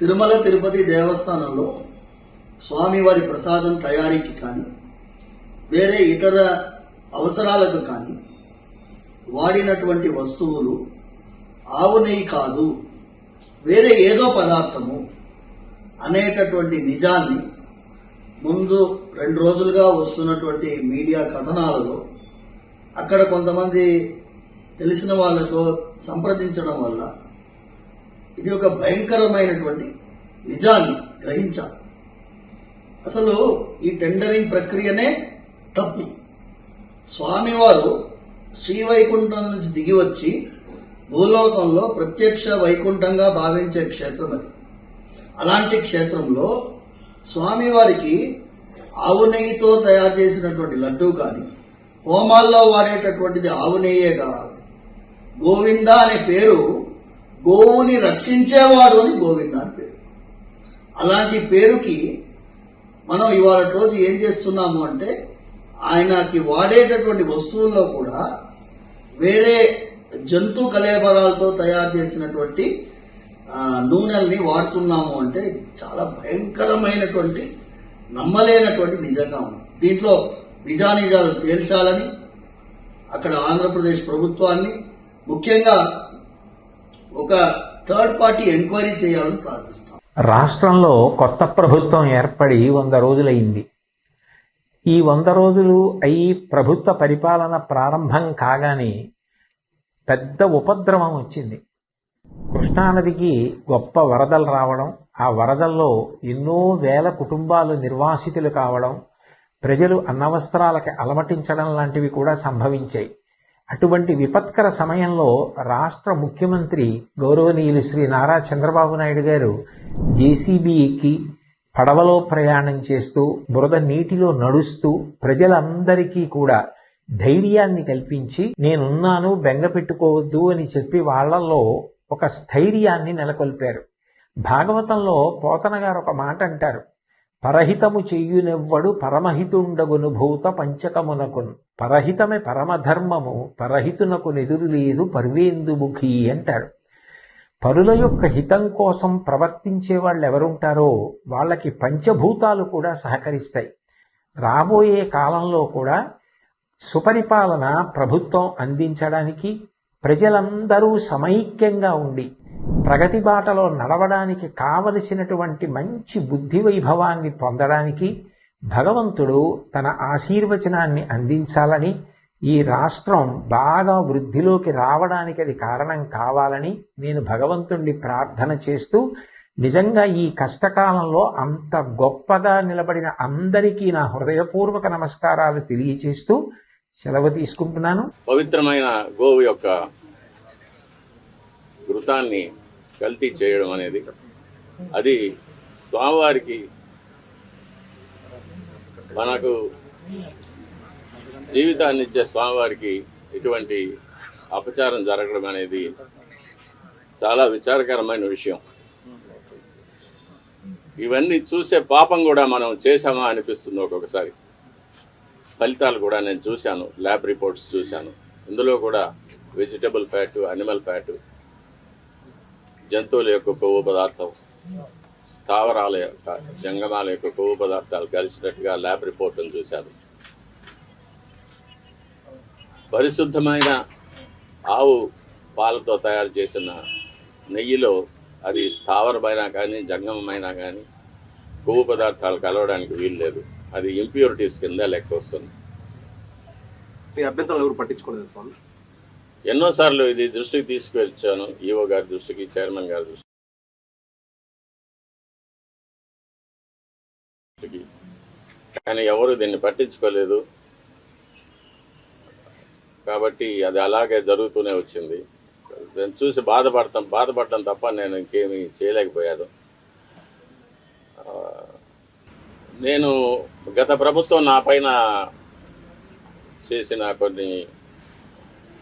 తిరుమల తిరుపతి దేవస్థానంలో స్వామివారి ప్రసాదం తయారీకి కానీ వేరే ఇతర అవసరాలకు కానీ వాడినటువంటి వస్తువులు ఆవు నెయ్యి కాదు వేరే ఏదో పదార్థము అనేటటువంటి నిజాన్ని ముందు రెండు రోజులుగా వస్తున్నటువంటి మీడియా కథనాలలో అక్కడ కొంతమంది తెలిసిన వాళ్ళతో సంప్రదించడం వల్ల ఇది ఒక భయంకరమైనటువంటి నిజాన్ని గ్రహించాలి. అసలు ఈ టెండరింగ్ ప్రక్రియనే తప్పు. స్వామివారు శ్రీవైకుంఠం నుంచి దిగి వచ్చి భూలోకంలో ప్రత్యక్ష వైకుంఠంగా భావించే క్షేత్రం అది. అలాంటి క్షేత్రంలో స్వామివారికి ఆవు నెయ్యితో తయారు చేసినటువంటి లడ్డూ కానీ హోమాల్లో వాడేటటువంటిది ఆవు నెయ్యే కావాలి గోవింద అనే పేరు గోవుని రక్షించేవాడు అని గోవింద అని పేరు. అలాంటి పేరుకి మనం ఇవాళ రోజు ఏం చేస్తున్నాము అంటే ఆయనకి వాడేటటువంటి వస్తువుల్లో కూడా వేరే జంతు కలేబరాలతో తయారు చేసినటువంటి నూనెల్ని వాడుతున్నాము అంటే చాలా భయంకరమైనటువంటి నమ్మలేనటువంటి నిజంగా ఉంది. దీంట్లో నిజానిజాలు తేల్చాలని అక్కడ ఆంధ్రప్రదేశ్ ప్రభుత్వాన్ని ముఖ్యంగా ఒక థర్డ్ పార్టీ ఎంక్వైరీ చేయాలని ప్రార్థిస్తాం. రాష్ట్రంలో కొత్త ప్రభుత్వం ఏర్పడి వంద రోజులైంది. ఈ వంద రోజులు అయి ప్రభుత్వ పరిపాలన ప్రారంభం కాగానే పెద్ద ఉపద్రవం వచ్చింది. కృష్ణానదికి గొప్ప వరదలు రావడం ఆ వరదల్లో ఎన్నో వేల కుటుంబాలు నిర్వాసితులు కావడం ప్రజలు అన్నవస్త్రాలకి అలమటించడం లాంటివి కూడా సంభవించాయి. అటువంటి విపత్కర సమయంలో రాష్ట్ర ముఖ్యమంత్రి గౌరవనీయులు శ్రీ నారా చంద్రబాబు నాయుడు గారు జేసీబీ ఎక్కి పడవలో ప్రయాణం చేస్తూ బురద నీటిలో నడుస్తూ ప్రజలందరికీ కూడా ధైర్యాన్ని కల్పించి నేనున్నాను బెంగ పెట్టుకోవద్దు అని చెప్పి వాళ్ళల్లో ఒక స్థైర్యాన్ని నెలకొల్పారు. భాగవతంలో పోతన గారు ఒక మాట అంటారు. పరహితము చెయ్యునెవ్వడు పరమహితుండగును భూత పరహితమే పరమధర్మము పరహితునకు నెదురు లేదు పర్వేందుముఖి అంటారు పరుల యొక్క హితం కోసం ప్రవర్తించే వాళ్ళు ఎవరుంటారో వాళ్ళకి పంచభూతాలు కూడా సహకరిస్తాయి. రాబోయే కాలంలో కూడా సుపరిపాలన ప్రభుత్వం అందించడానికి ప్రజలందరూ సమైక్యంగా ఉండి ప్రగతి బాటలో నడవడానికి కావలసినటువంటి మంచి బుద్ధి వైభవాన్ని పొందడానికి భగవంతుడు తన ఆశీర్వచనాన్ని అందించాలని ఈ రాష్ట్రం బాగా వృద్ధిలోకి రావడానికి అది కారణం కావాలని నేను భగవంతుణ్ణి ప్రార్థన చేస్తూ నిజంగా ఈ కష్టకాలంలో అంత గొప్పగా నిలబడిన అందరికీ నా హృదయపూర్వక నమస్కారాలు తెలియచేస్తూ సెలవు తీసుకుంటున్నాను. పవిత్రమైన గోవు యొక్క వృతాన్ని కల్తీ చేయడం అనేది. అది స్వామివారికి మనకు జీవితాన్ని ఇచ్చే స్వామివారికి ఇటువంటి అపచారం జరగడం అనేది చాలా విచారకరమైన విషయం. ఇవన్నీ చూసే పాపం కూడా మనం చేశామా అనిపిస్తుంది ఒక్కొక్కసారి. ఫలితాలు కూడా నేను చూశాను ల్యాబ్ రిపోర్ట్స్ చూశాను. ఇందులో కూడా వెజిటబుల్ ఫ్యాటు అనిమల్ ఫ్యాట్ జంతువుల యొక్క కొవ్వు పదార్థం స్థావరాల యొక్క జంగమాల యొక్క కొవ్వు పదార్థాలు కలిసినట్టుగా ల్యాబ్ రిపోర్టులు చూశాను పరిశుద్ధమైన ఆవు పాలతో తయారు చేసిన నెయ్యిలో అది స్థావరమైనా కానీ జంగమైనా కానీ కొవ్వు పదార్థాలు కలవడానికి వీలు లేదు. అది ఇంప్యూరిటీస్ కింద లెక్క వస్తుంది. అభ్యంతరాలు ఎవరు పట్టించుకోలేదు స్వామి? ఎన్నోసార్లు ఇది దృష్టికి తీసుకువచ్చాను ఈవో గారి దృష్టికి చైర్మన్ గారి దృష్టికి. కానీ ఎవరు దీన్ని పట్టించుకోలేదు. కాబట్టి అది అలాగే జరుగుతూనే వచ్చింది. దాన్ని చూసి బాధపడతాం బాధపడటం తప్ప నేను ఇంకేమీ చేయలేకపోయాను. నేను గత ప్రభుత్వం నా పైన చేసిన కొన్ని